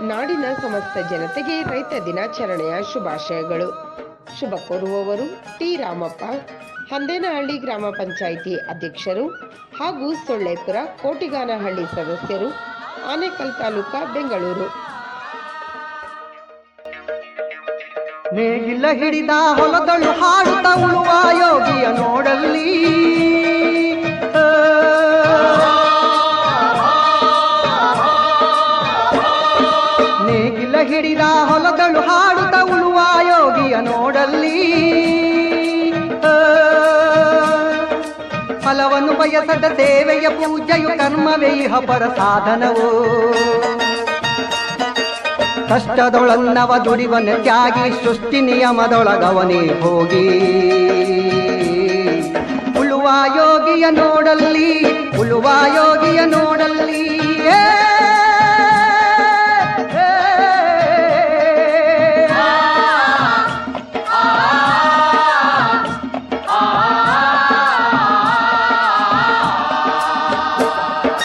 ನಾಡಿನ ಸಮಸ್ತ ಜನತೆಗೆ ರೈತ ದಿನಾಚರಣೆಯ ಶುಭಾಶಯಗಳು. ಶುಭ ಕೋರುವವರು ಟಿ ರಾಮಪ್ಪ, ಹಂದೇನಹಳ್ಳಿ ಗ್ರಾಮ ಪಂಚಾಯಿತಿ ಅಧ್ಯಕ್ಷರು ಹಾಗೂ ಸೊಳ್ಳೆಪುರ ಕೋಟಿಗಾನಹಳ್ಳಿ ಸದಸ್ಯರು, ಆನೇಕಲ್ ತಾಲೂಕಾ ಬೆಂಗಳೂರು. ಹಿಡಿದ ಹೊಲದಳು ಹಾಡುತ್ತ ಉಳುವ ಯೋಗಿಯ ನೋಡಲ್ಲಿ. ಹಿಡಿದ ಹೊಲದಳು ಹಾಡುತ್ತ ಉಳುವ ಯೋಗಿಯ ನೋಡಲ್ಲಿ. ಫಲವನ್ನು ಬಯಸದ ಸೇವೆಯ ಪೂಜೆಯು ಕರ್ಮವೇ, ಇಹ ಪರ ಸಾಧನವು ಕಷ್ಟದೊಳನ್ನವ ದುಡಿವನ ತ್ಯಾಗಿ, ಸೃಷ್ಟಿ ನಿಯಮದೊಳಗವನೇ ಹೋಗಿ ಉಳುವ ಯೋಗಿಯ ನೋಡಲ್ಲಿ, ಉಳುವ